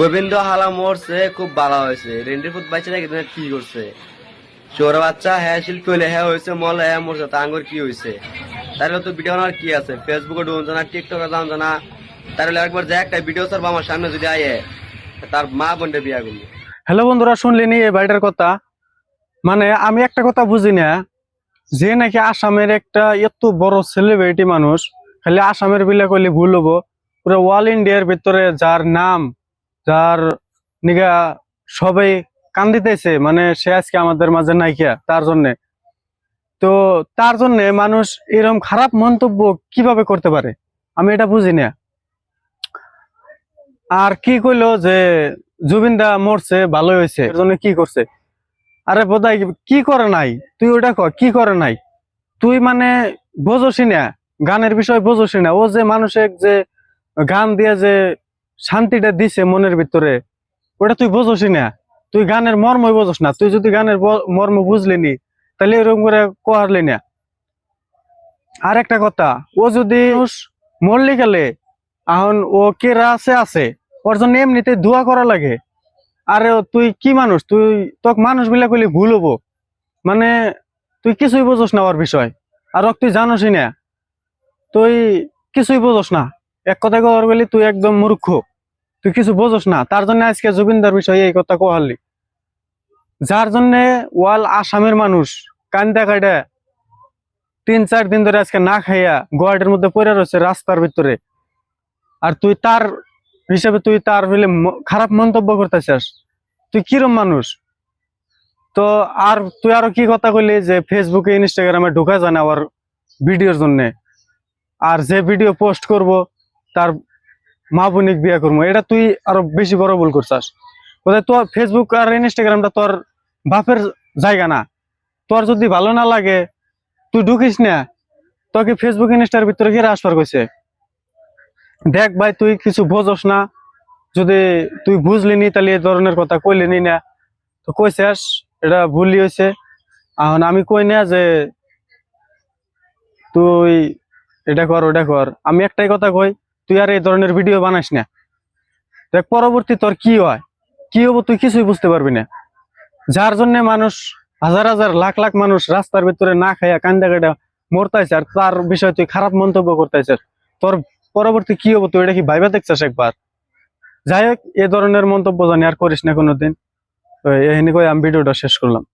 গোবিন্দ হালা মরছে, খুব ভালো হয়েছে। রেন্ডির ফুট বাইছে নাকি কি করছে? চোর বাচ্চা হ্যাঁ শিল্পী হলে হ্যাঁ হয়েছে মল হ্যাঁ মরছে, তা আঙ্গুর কি হয়েছে? তাহলে তো ভিডিও বানার কি আছে? ফেসবুকে ঢুকছে না টিকটকে জানছে না তাহলে একবার যে একটা ভিডিও সারবো আমার সামনে যদি আয়ে, তার মা বোনটা বিয়া করব। হ্যালো বন্ধুরা, শুনলেনি এই বাড়িটার কথা? মানে আমি একটা কথা বুঝি না, যে নাকি আসামের একটা এত বড় সেলিব্রিটি মানুষ, খালি আসামের বিলে করলে ভুল হব, পুরো অল ইন্ডিয়ার ভিতরে যার নাম যার নিগা সবাই কান্দিতেছে মানে সে আজকে আমাদের মাঝে নাইকিয়া, তার জন্য। তো তার জন্য মানুষ এরকম খারাপ মন্তব্য কীভাবে করতে পারে? আমি এটা বুঝি না। আর কি কইলো যে জুবিনদা মরছে, ভালোই হয়েছে এর জন্য কি করছে? আরে বোধহয় কি করে নাই? তুই ওটা কর, কি করে নাই? তুই মানে বোঝসি না গানের বিষয় বোঝসি না ও যে মানুষের যে গান দিয়ে যে শান্তিটা দিছে মনের ভিতরে ওটা তুই বোঝসি না। তুই গানের মর্মই বোঝস না। তুই যদি গানের মর্ম বুঝলি নি তাহলে এরকম করে কোহারলি না। আর একটা কথা ও যদি মরলি গেলে এখন ও কেরা আছে আছে। ওর জন্য এমনিতে দোয়া করা লাগে। আরে তুই কি মানুষ? তুই তোকে মানুষ বিলা কইলে ভুল হব। মানে তুই কিছুই বোঝস না ওর বিষয়। আর তুই জানোসই না। তুই কিছুই বোঝস না। এক কথা কর বলি তুই একদম মূর্খ। তুই কিছু বোঝস না। তার জন্য আজকে জুবিনদার বিষয়ে এই কথা কোহালি যার জন্য ওয়াল আসামের মানুষ কান্দা কাইডা তিন চার দিন ধরে আজকে না খাইয়া গোয়াটের মধ্যে পড়ে রয়েছে রাস্তার ভিতরে। আর তুই তার হিসাবে তুই তার হইলে খারাপ মন্তব্য করতেছিস। তুই কিরম মানুষ? তো আর তুই আরও কি কথা কইলি যে ফেসবুকে ইনস্টাগ্রামে ঢোকা যায় না আমার ভিডিওর জন্য। আর যে ভিডিও পোস্ট করব, তার মা বোনিক বিয়ে করব। এটা তুই আরও বেশি বড় ভুল করছাস। কোথায় তোর ফেসবুক আর ইনস্টাগ্রামটা তোর বাপের জায়গা না। তোর যদি ভালো না লাগে, তুই ঢুকিস না। তোকে ফেসবুক ইনস্টার ভিতরে গিয়ে আসবার কইছে দেখ ভাই, তুই কিছু বোঝস না। যদি তুই বুঝলি নি, তাহলে এই ধরনের কথা কইলি নি না। তো কইছিস, এটা ভুলই হয়েছে এখন আমি কই না যে তুই এটা কর ওটা কর। আমি একটাই কথা কই তুই আর এই ধরনের ভিডিও বানাস না। দেখ, পরবর্তী তোর কি হয়? কি হব তুই কিছুই বুঝতে পারবি না। যার জন্য মানুষ হাজার হাজার, লাখ লাখ মানুষ রাস্তার ভিতরে না খাইয়া কান্দা কাটা মরতাইছে আর তার বিষয়ে তুই খারাপ মন্তব্য করতেছিস তোর পরবর্তী কি হব তুই এটা কি ভাইবা দেখছিস একবার? যাই হোক, এ ধরনের মন্তব্য জানি আর করিস না কোনোদিন। তো এই কই আমি ভিডিওটা শেষ করলাম।